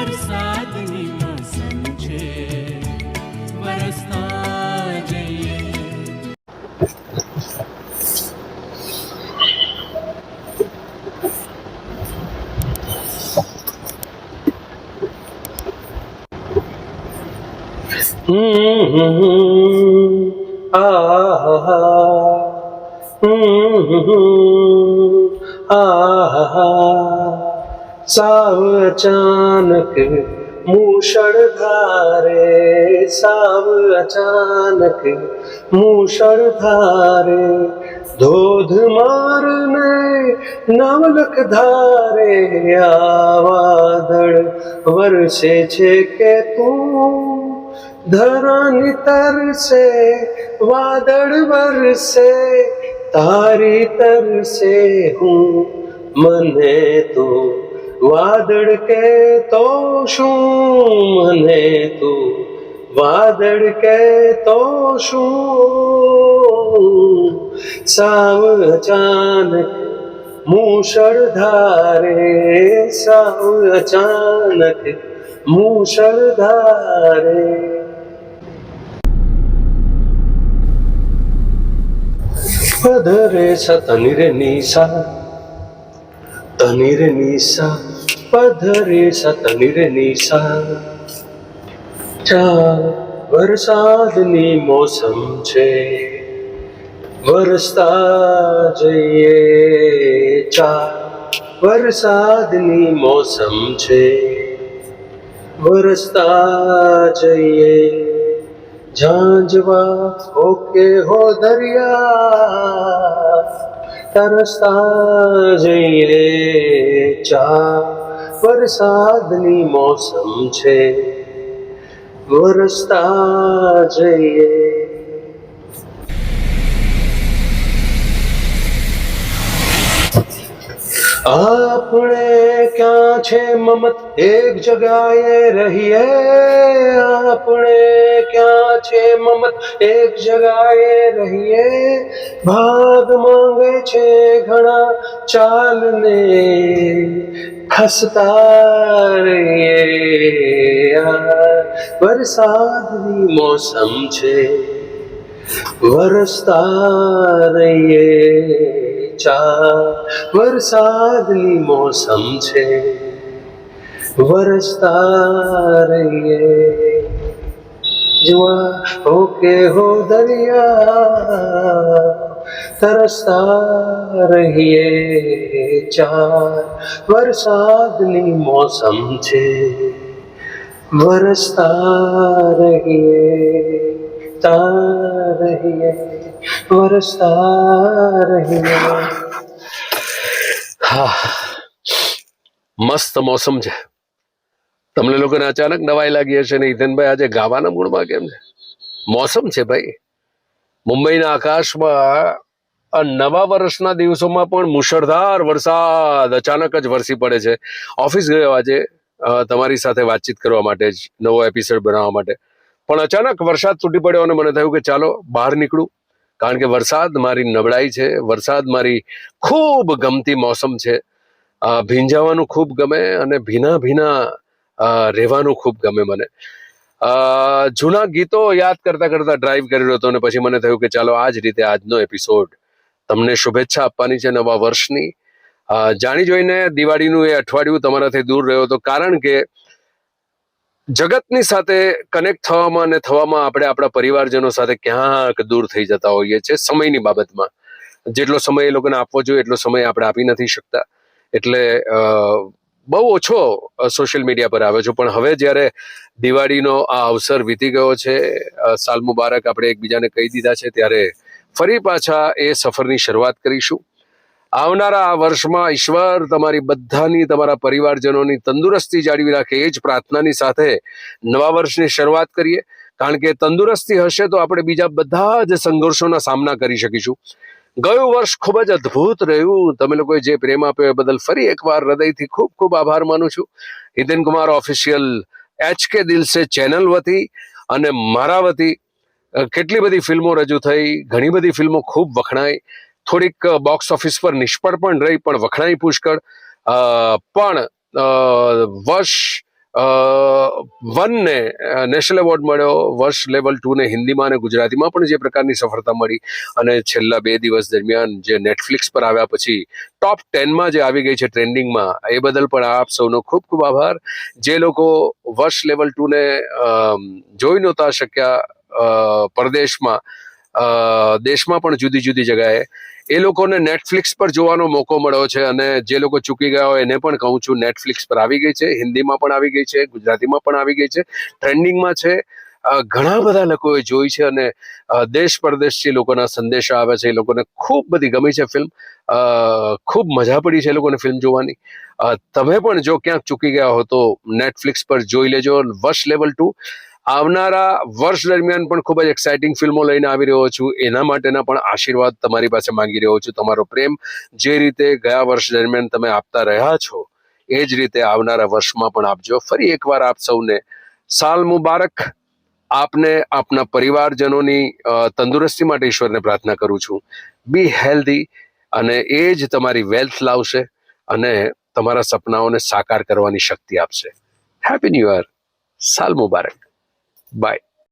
વરસાદની મોસમ છે વરસતા જઈએ સાવ અચાનક મૂષળધારે સાવ અચાનક મૂષળધારે ધોધમાર ને નવલખ ધારે આ વાદળ વરસે છે કે તું ધરાની તરસે વાદળ વરસે તારી તરસે હું મને તો વાદળ કે તો શું મને તો? વાદળ કે તો શું? સાવ અચાનક મૂષળધારે સાવ અચાનક મૂષળધારે પધરે સતનિર નિશા, તનિર નિશા. પધરે સતનિર નિશા ચાલ વરસાદની મોસમ છે. વરસતા જઈએ ચા વરસાદની મોસમ છે. વરસતા જઈએ ઝાંઝવા ઓકે હો દરિયા. તરસતા જઈએ ચા વરસાદની મોસમ છે. વરસતા જઈએ. આપણે ક્યાં છે, મમત? એક જગાએ રહીએ આપણે ક્યાં છે, મમત? એક જગાએ રહીએ. ભાગ માંગે છે ઘણા ચાલને. ખસતા વરસાદની મોસમ છે, વરસતા રહીએ. ચા વરસાદની મોસમ છે, વરસતા રહીએ. જુआ ઓકે હો દરિયા તરસતા રહીએ ચાર. વરસાદની મોસમ છે, વરસતા રહીએ તા રહીએ, વરસતા રહીએ. હા, મસ્ત મોસમ છે. તમને લોકોને અચાનક નવાઈ લાગી હશે ને હિતેનભાઈ આજે ગાવાના મૂળમાં કેમ છે? મોસમ છે ભાઈ. મુંબઈના આકાશમાં નવા વર્ષના દિવસોમાં પણ મુશળધાર વરસાદ અચાનક જ વરસી પડે છે. ઓફિસ ગયો આજે તમારી સાથે વાતચીત કરવા માટે જ, નવો એપિસોડ બનાવવા માટે. પણ અચાનક વરસાદ તૂટી પડ્યો અને મને થયું કે ચાલો બહાર નીકળું. કારણ કે વરસાદ મારી નબળાઈ છે, વરસાદ મારી ખૂબ ગમતી મોસમ છે. ભીંજાવાનું ખૂબ ગમે અને ભીના ભીના રહેવાનું ખૂબ ગમે મને. જૂના ગીતો યાદ કરતા કરતા ડ્રાઈવ કરી રહ્યો હતો અને પછી મને થયું કે ચાલો આ જ રીતે આજનો એપિસોડ તમને શુભેચ્છા આપવાની છે નવા વર્ષની. જાણી જોઈને દિવાળીનું એ અઠવાડિયું તમારાથી દૂર રહ્યો હતો કારણ કે જગતની સાથે કનેક્ટ થવામાં અને થવામાં આપણે આપણા પરિવારજનો સાથે ક્યાંક દૂર થઈ જતા હોઈએ છીએ સમયની બાબતમાં. જેટલો સમય એ લોકોને આપવો જોઈએ એટલો સમય આપણે આપી નથી શકતા. એટલે બહુ ઓછો સોશિયલ મીડિયા પર આવ્યો છું. પણ હવે જ્યારે દિવાળીનો આ અવસર વીતી ગયો છે સાલ મુબારક આપણે એકબીજાને કહી દીધા છે, ત્યારે ફરી પાછા એ સફરની શરૂઆત કરીશું. આવનારા આ વર્ષમાં ઈશ્વર તમારી બધાની, તમારા પરિવારજનોની તંદુરસ્તી જાળવી રાખે એ જ પ્રાર્થનાની સાથે નવા વર્ષની શરૂઆત કરીએ. કારણ કે તંદુરસ્તી હશે તો આપણે બીજા બધા જ સંઘર્ષોના સામના કરી શકીશું. ગયું વર્ષ ખૂબ જ અદ્ભુત રહ્યું. તમે લોકોએ જે પ્રેમ આપ્યો એ બદલ ફરી એકવાર હૃદયથી ખૂબ ખૂબ આભાર માનું છું. Hiten Kumar official H K દિલ સે ચેનલ વતી અને મારા વતી કેટલી બધી ફિલ્મો રજૂ થઈ? ઘણી બધી ફિલ્મો ખૂબ વખણાઈ. થોડીક બોક્સ ઓફિસ પર નિષ્ફળ પણ રહી, પણ વખણાઈ પુષ્કળ. પણ વર્ષ વનને નેશનલ એવોર્ડ મળ્યો. વર્ષ લેવલ ટુને હિન્દીમાં અને ગુજરાતીમાં પણ જે પ્રકારની સફળતા મળી. અને છેલ્લા બે દિવસ દરમિયાન જે નેટફ્લિક્સ પર આવ્યા પછી ટોપ ટેનમાં જે આવી ગઈ છે ટ્રેન્ડિંગમાં, એ બદલ પણ આપ સૌનો ખૂબ ખૂબ આભાર. જે લોકો વર્ષ લેવલ ટુને જોઈ નહોતા શક્યા પરદેશમાં દેશમાં પણ જુદી જુદી જગાએ. એ લોકોને નેટફ્લિક્સ પર જોવાનો મોકો મળ્યો છે અને જે લોકો ચૂકી ગયા હોય એને પણ કહું છું નેટફ્લિક્સ પર આવી ગઈ છે, હિન્દીમાં પણ આવી ગઈ છે, ગુજરાતીમાં પણ આવી ગઈ છે. ટ્રેન્ડિંગમાં છે. ઘણા બધા લોકોએ જોઈ છે અને દેશ પરદેશથી લોકોના સંદેશા આવે છે. એ લોકોને ખૂબ બધી ગમી છે ફિલ્મ ખૂબ મજા પડી છે એ લોકોને ફિલ્મ જોવાની. તમે પણ જો ક્યાંક ચૂકી ગયા હો તો નેટફ્લિક્સ પર જોઈ લેજો. વર્ષ લેવલ ટુ આવનારા વર્ષ દરમિયાન પણ ખૂબ જ એક્સાઇટિંગ ફિલ્મો લઈને આવી રહ્યો છું. એના માટેના પણ આશીર્વાદ તમારી પાસે માંગી રહ્યો છું. તમારો પ્રેમ જે રીતે ગયા વર્ષ દરમિયાન તમે આપતા રહ્યા છો, એ જ રીતે આવનારા વર્ષમાં પણ આપજો. ફરી એકવાર આપ સૌને સાલ મુબારક. આપને આપના પરિવારજનોની તંદુરસ્તી માટે ઈશ્વરને પ્રાર્થના કરું છું. બી હેલ્ધી અને એ જ તમારી વેલ્થ લાવશે અને તમારા સપનાઓને સાકાર કરવાની શક્તિ આપશે. હેપી ન્યુ યર સાલ મુબારક. Bye.